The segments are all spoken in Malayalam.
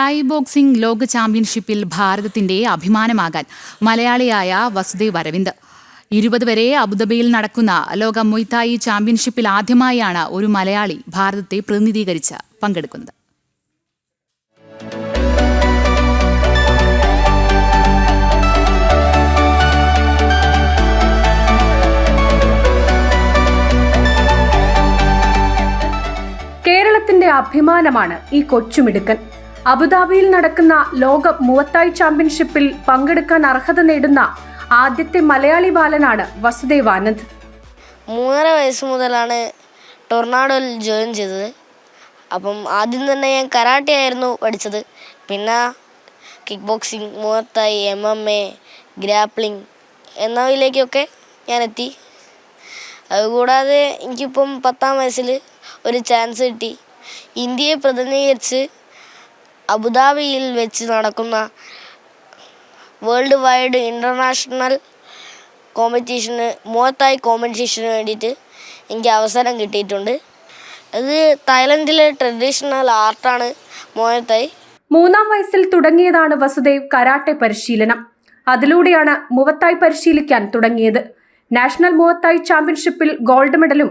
തായ് ബോക്സിംഗ് ലോക ചാമ്പ്യൻഷിപ്പിൽ ഭാരതത്തിന്റെ അഭിമാനമാകാൻ മലയാളിയായ വസുദേവ് അരവിന്ദ്. ഇരുപത് വരെ അബുദാബിയിൽ നടക്കുന്ന ലോക മൊയ്തായി ചാമ്പ്യൻഷിപ്പിൽ ആദ്യമായാണ് ഒരു മലയാളി ഭാരതത്തെ പ്രതിനിധീകരിച്ച് പങ്കെടുക്കുന്നത്. കേരളത്തിന്റെ അഭിമാനമാണ് ഈ കൊച്ചുമിടുക്കൻ. അബുദാബിയിൽ നടക്കുന്ന ലോക മുവത്തായി ചാമ്പ്യൻഷിപ്പിൽ പങ്കെടുക്കാൻ അർഹത നേടുന്ന ആദ്യത്തെ മലയാളി ബാലനാണ് വസുദേവ് ആനന്ദ്. മൂന്നര വയസ്സ് മുതലാണ് ടൊർണാഡോയിൽ ജോയിൻ ചെയ്തത്. അപ്പം ആദ്യം തന്നെ ഞാൻ കരാട്ടെ ആയിരുന്നു പഠിച്ചത്. പിന്നെ കിക്ക് ബോക്സിങ് മുഖത്തായി എം എം എ ഗ്രാപ്ലിംഗ് എന്നവയിലേക്കൊക്കെ ഞാൻ എത്തി. അതുകൂടാതെ എനിക്കിപ്പം പത്താം വയസ്സിൽ ഒരു ചാൻസ് കിട്ടി. ഇന്ത്യയെ പ്രതിനിധീകരിച്ച് അബുദാബിയിൽ വെച്ച് നടക്കുന്ന വേൾഡ് വൈഡ് ഇന്റർനാഷണൽ കോമ്പറ്റീഷന് മുഖത്തായി കോമ്പറ്റീഷന് വേണ്ടിയിട്ട് എനിക്ക് അവസരം കിട്ടിയിട്ടുണ്ട്. അത് തായ്ലൻഡിലെ ട്രഡീഷണൽ ആർട്ടാണ് മോഹത്തായി മൂന്നാം വയസ്സിൽ തുടങ്ങിയതാണ് വസുദേവ് കരാട്ടെ പരിശീലനം. അതിലൂടെയാണ് മുവത്തായി പരിശീലിക്കാൻ തുടങ്ങിയത്. നാഷണൽ മുവത്തായി ചാമ്പ്യൻഷിപ്പിൽ ഗോൾഡ് മെഡലും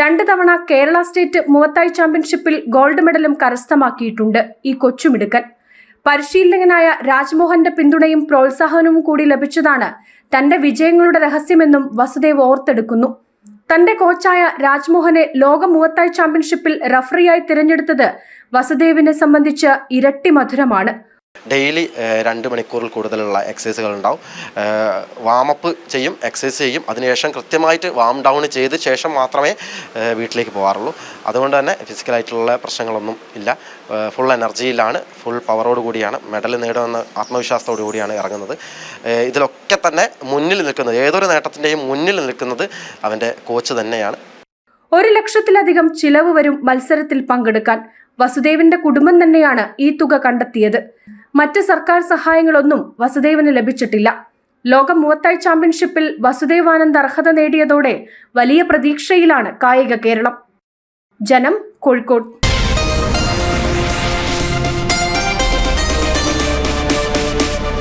രണ്ട് തവണ കേരള സ്റ്റേറ്റ് മുവത്തായി ചാമ്പ്യൻഷിപ്പിൽ ഗോൾഡ് മെഡലും കരസ്ഥമാക്കിയിട്ടുണ്ട് ഈ കൊച്ചുമിടുക്കൻ. പരിശീലകനായ രാജ്മോഹന്റെ പിന്തുണയും പ്രോത്സാഹനവും കൂടി ലഭിച്ചതാണ് തന്റെ വിജയങ്ങളുടെ രഹസ്യമെന്നും വസുദേവ് ഓർത്തെടുക്കുന്നു. തന്റെ കോച്ചായ രാജ്മോഹനെ ലോക മുവത്തായി ചാമ്പ്യൻഷിപ്പിൽ റഫറിയായി തിരഞ്ഞെടുത്തത് വസുദേവിനെ സംബന്ധിച്ച് ഇരട്ടി മധുരമാണ്. ഡെയിലി രണ്ട് മണിക്കൂറിൽ കൂടുതലുള്ള എക്സസൈസുകൾ ഉണ്ടാവും വാമപ്പ് ചെയ്യും എക്സസൈസ് ചെയ്യും. അതിനുശേഷം കൃത്യമായിട്ട് വാം ഡൗൺ ചെയ്ത ശേഷം മാത്രമേ വീട്ടിലേക്ക് പോകാറുള്ളൂ അതുകൊണ്ട് തന്നെ ഫിസിക്കലായിട്ടുള്ള പ്രശ്നങ്ങളൊന്നും ഇല്ല. ഫുൾ എനർജിയിലാണ് ഫുൾ പവറോട് കൂടിയാണ് മെഡൽ നേടുമെന്ന ആത്മവിശ്വാസത്തോടു കൂടിയാണ് ഇറങ്ങുന്നത്. ഇതിലൊക്കെ തന്നെ മുന്നിൽ നിൽക്കുന്നത് ഏതൊരു നേട്ടത്തിന്റെയും മുന്നിൽ നിൽക്കുന്നത് അവന്റെ കോച്ച് തന്നെയാണ്. ഒരു ലക്ഷത്തിലധികം ചിലവ് വരും മത്സരത്തിൽ പങ്കെടുക്കാൻ. വസുദേവിന്റെ കുടുംബം തന്നെയാണ് ഈ തുക കണ്ടെത്തിയത്. മറ്റ് സർക്കാർ സഹായങ്ങളൊന്നും വസുദേവന് ലഭിച്ചിട്ടില്ല. ലോക മൂവത്തായ് ചാമ്പ്യൻഷിപ്പിൽ വസുദേവാനന്ദ് അർഹത നേടിയതോടെ വലിയ പ്രതീക്ഷയിലാണ് കായിക കേരളം. ജനം കോഴിക്കോട്